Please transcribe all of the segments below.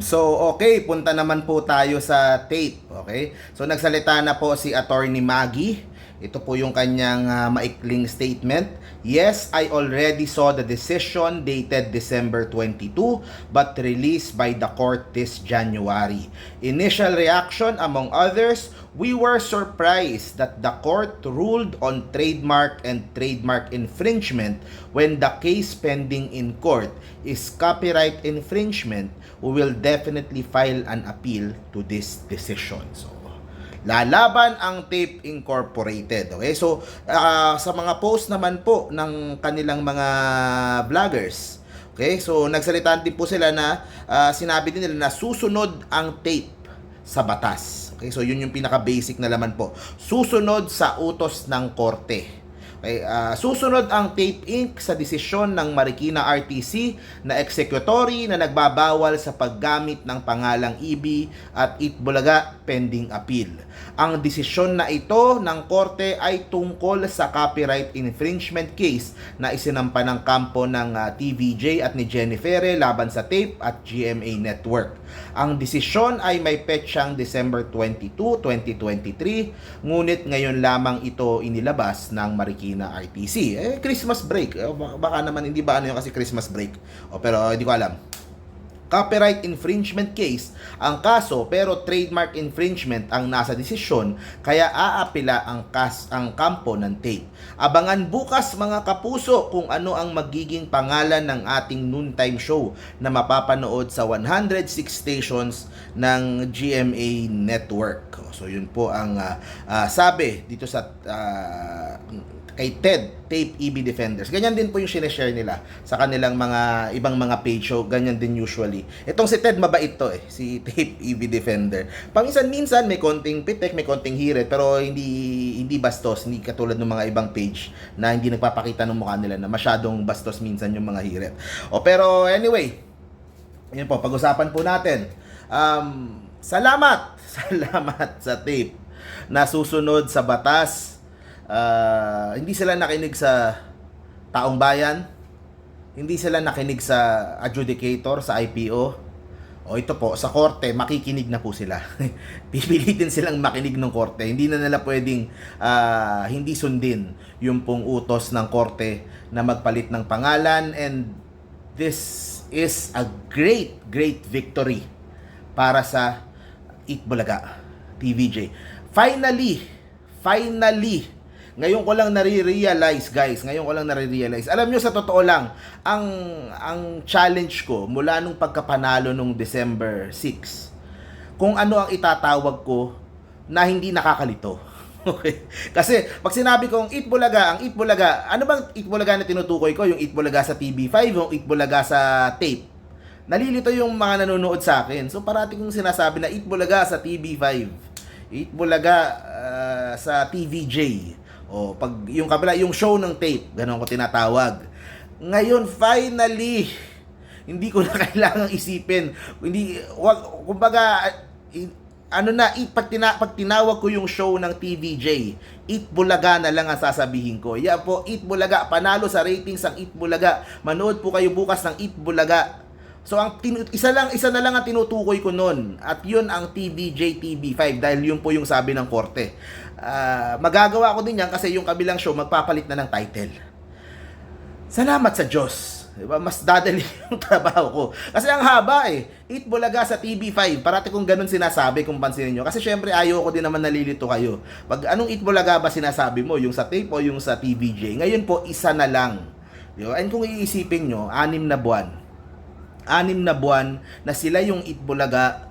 So, okay, punta naman po tayo sa tape, okay? So, nagsalita na po si Attorney Maggie. Ito po yung kanyang ah, maikling statement. Yes, I already saw the decision dated December 22 but released by the court this January. Initial reaction among others, we were surprised that the court ruled on trademark and trademark infringement when the case pending in court is copyright infringement. We will definitely file an appeal to this decision. So, lalaban ang Tape Incorporated. Okay? So, ah, sa mga post naman po ng kanilang mga vloggers, okay? So, nagsalita din po sila na ah, sinabi din nila na susunod ang tape sa batas. Okay? So, yun yung pinaka-basic na laman po. Susunod sa utos ng korte. Okay, ah, susunod ang Tape Inc. sa desisyon ng Marikina RTC na executory na nagbabawal sa paggamit ng pangalang EB at Itbulaga pending appeal. Ang desisyon na ito ng korte ay tungkol sa copyright infringement case na isinampa ng kampo ng ah, TVJ at ni Jennifer laban sa Tape at GMA Network. Ang desisyon ay may petsang December 22, 2023, ngunit ngayon lamang ito inilabas ng Marikina RTC. Eh, Christmas break. Eh, baka- naman hindi ba ano yung kasi Christmas break. O, pero hindi ko alam. Copyright infringement case ang kaso pero trademark infringement ang nasa desisyon kaya aapila ang kas ang kampo ng tape. Abangan bukas mga kapuso kung ano ang magiging pangalan ng ating noontime show na mapapanood sa 106 stations ng GMA network. So yun po ang ah, ah, sabi dito sa ah, kay Ted Tape EB Defenders. Ganyan din po yung sineshare nila sa kanilang mga ibang mga page show. Ganyan din usually. Itong si Ted mabait to eh. Si Tape EB Defender. Paminsan-minsan may konting pitek, may konting hirit. Pero hindi hindi bastos. Hindi katulad ng mga ibang page na hindi nagpapakita ng mukha nila na masyadong bastos minsan yung mga hirit. O pero anyway, yun po, pag-usapan po natin. Um, salamat! Salamat sa tape na susunod sa batas. Ah, hindi sila nakinig sa taong bayan. Hindi sila nakinig sa adjudicator, sa IPO. O ito po, sa korte, makikinig na po sila. Pipilitin silang makinig ng korte. Hindi na nila pwedeng ah, hindi sundin yung pong utos ng korte na magpalit ng pangalan and this is a great, great victory para sa Itbulaga, TVJ. Finally, finally, ngayon ko lang nare-realize, guys, ngayon ko lang nare-realize. Alam nyo, sa totoo lang, ang, ang challenge ko mula nung pagkapanalo nung December 6, kung ano ang itatawag ko na hindi nakakalito. Okay. Kasi pag sinabi kong Eat Bulaga, ang Eat Bulaga, ano bang Eat Bulaga na tinutukoy ko? Yung Eat Bulaga sa TV5, yung Eat Bulaga sa tape. Nalilito yung mga nanonood sa akin. So parati kong sinasabi na Eat Bulaga sa TV5. Eat Bulaga ah, sa TVJ. O pag yung kabila, yung show ng tape, ganun ko tinatawag. Ngayon finally, hindi ko na kailangang isipin. Hindi wag kumbaga ano na, pag, tina, pag tinawag ko yung show ng TVJ, Eat Bulaga na lang ang sasabihin ko. Yan po, Eat Bulaga. Panalo sa ratings ang Eat Bulaga. Manood po kayo bukas ng Eat Bulaga. So ang isa lang isa na lang ang tinutukoy ko noon at yun ang TVJ TV5 dahil yun po yung sabi ng korte. Ah, magagawa ko din yan kasi yung kabilang show magpapalit na ng title. Salamat sa Diyos. Diba? Mas dadali yung trabaho ko. Kasi ang haba eh. Eat Bulaga sa TV5. Parati kong ganun sinasabi kung pansinin nyo. Kasi syempre ayaw ko din naman nalilito kayo. Pag anong Eat Bulaga ba sinasabi mo? Yung sa tape o yung sa TVJ? Ngayon po, isa na lang. Diba? And kung iisipin nyo, anim na buwan. Anim na buwan na sila yung Eat Bulaga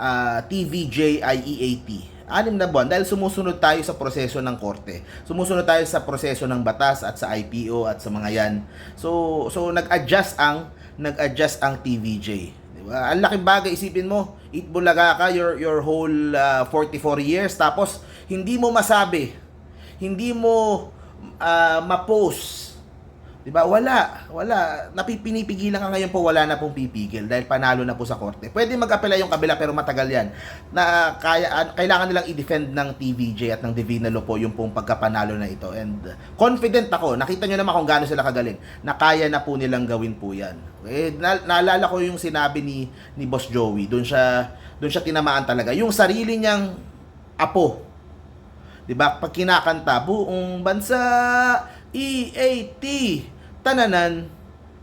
ah, TVJ IEAT anim na buwan dahil sumusunod tayo sa proseso ng korte. Sumusunod tayo sa proseso ng batas at sa IPO at sa mga yan. So so nag-adjust ang nag-adjust ang TVJ. Di ba? Ang laking bagay isipin mo, eat bulaga ka your your whole ah, 44 years tapos hindi mo masabi, hindi mo ah, ma-post 'Di ba? Wala, wala. Napipinipigilan ka ngayon po, wala na pong pipigil dahil panalo na po sa korte. Pwede mag-apela yung kabila pero matagal 'yan. Na kaya an- kailangan nilang i-defend ng TVJ at ng Divina Law po yung pong pagkapanalo na ito. And confident ako, nakita nyo naman kung gaano sila kagaling, na kaya na po nilang gawin po 'yan. Eh, na- naalala ko yung sinabi ni ni Boss Joey, doon siya doon siya tinamaan talaga. Yung sarili niyang apo, 'Di ba? Pag kinakanta, buong bansa, EAT, tananan,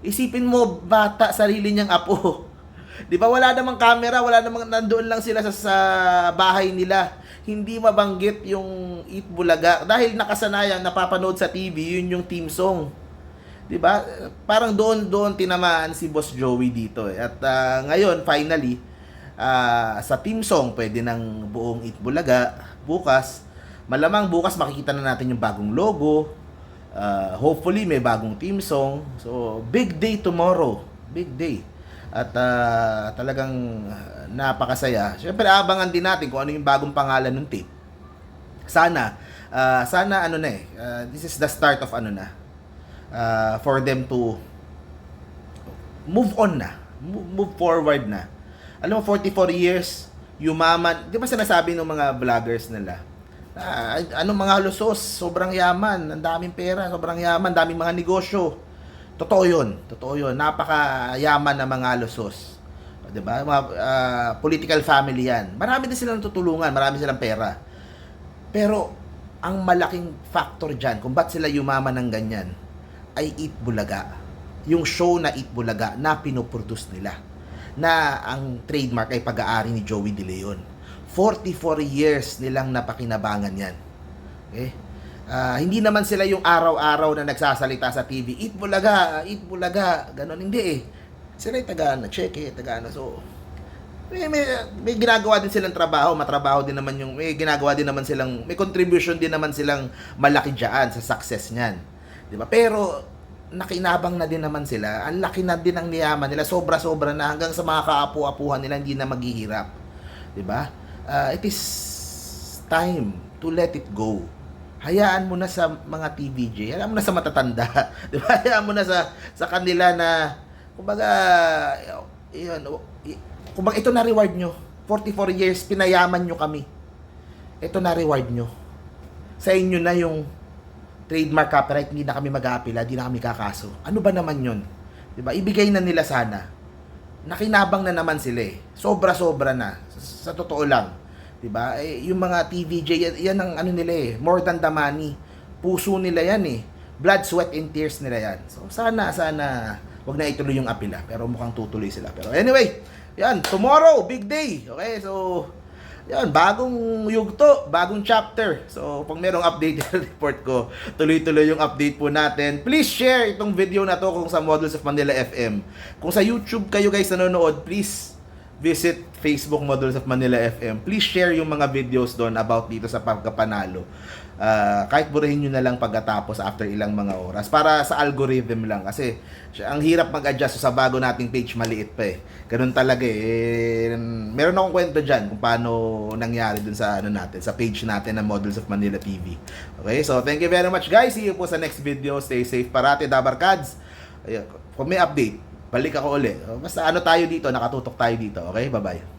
isipin mo, bata, sarili niyang apo. 'Di ba? Wala namang camera, wala namang nandoon lang sila sa, sa bahay nila. Hindi mabanggit yung Eat Bulaga dahil nakasanayan napapanood sa TV, yun yung team song. 'Di ba? Parang doon doon tinamaan si Boss Joey dito eh. At ah, ngayon finally ah, sa team song pwede ng buong Eat Bulaga bukas. Malamang bukas makikita na natin yung bagong logo. Ah, hopefully may bagong team song. So big day tomorrow. Big day. At ah, talagang napakasaya. Siyempre abangan din natin kung ano yung bagong pangalan ng tape. Sana ah, sana ano na eh. ah, this is the start of ano na uh, for them to move on na. Move forward na. Alam mo, 44 years, yumaman. Di ba sinasabi ng mga vloggers nila? Ah, ano mga lusos, sobrang yaman, ang daming pera, sobrang yaman, daming mga negosyo. Totoo yun, totoo yun. Napakayaman ng mga lusos. Di ba? Mga ah, political family yan. Marami din silang tutulungan, marami silang pera. Pero, ang malaking factor dyan, kung ba't sila yumaman ng ganyan, ay Eat Bulaga. Yung show na Eat Bulaga na pinoproduce nila. Na ang trademark ay pag-aari ni Joey De Leon. 44 years nilang napakinabangan yan. Okay? Ah, hindi naman sila yung araw-araw na nagsasalita sa TV, Eat Bulaga, Eat Bulaga, ganon. Hindi eh. Sila yung taga na check eh, taga ano. So, may, may, may ginagawa din silang trabaho, matrabaho din naman yung, may ginagawa din naman silang, may contribution din naman silang malaki dyan sa success niyan. Di ba? Pero, nakinabang na din naman sila. Ang laki na din ang niyaman nila. Sobra-sobra na hanggang sa mga kaapu-apuhan nila hindi na maghihirap. Di ba? Ah, it is time to let it go. Hayaan mo na sa mga TVJ, hayaan mo na sa matatanda. Di ba? Hayaan mo na sa sa kanila na kumbaga yun, kumbaga ito na reward nyo. 44 years pinayaman nyo kami. Ito na reward nyo. Sa inyo na yung trademark copyright, hindi na kami mag-aapila, hindi na kami kakaso. Ano ba naman yun? 'Di ba? Ibigay na nila sana. Nakinabang na naman sila eh. Sobra-sobra na. Sa, totoo lang. 'Di ba? Eh, yung mga TVJ, yan, yan ang ano nila eh. More than the money. Puso nila yan eh. Blood, sweat, and tears nila yan. So, sana, sana, wag na ituloy yung apila. Pero mukhang tutuloy sila. Pero anyway, yan, tomorrow, big day. Okay, so, yan, bagong yugto, bagong chapter. So, pag merong update report ko, tuloy-tuloy yung update po natin. Please share itong video na to kung sa Models of Manila FM. Kung sa YouTube kayo guys nanonood, please visit Facebook Models of Manila FM. Please share yung mga videos doon about dito sa pagkapanalo. Ah, kahit burahin nyo na lang pagkatapos after ilang mga oras para sa algorithm lang kasi ang hirap mag-adjust sa bago nating page maliit pa eh. Ganun talaga eh. Meron akong kwento dyan kung paano nangyari dun sa ano natin, sa page natin na Models of Manila TV. Okay, so thank you very much guys. See you po sa next video. Stay safe parati, Dabarkads. Ayun, kung may update, balik ako uli. Basta ano tayo dito, nakatutok tayo dito. Okay, bye-bye.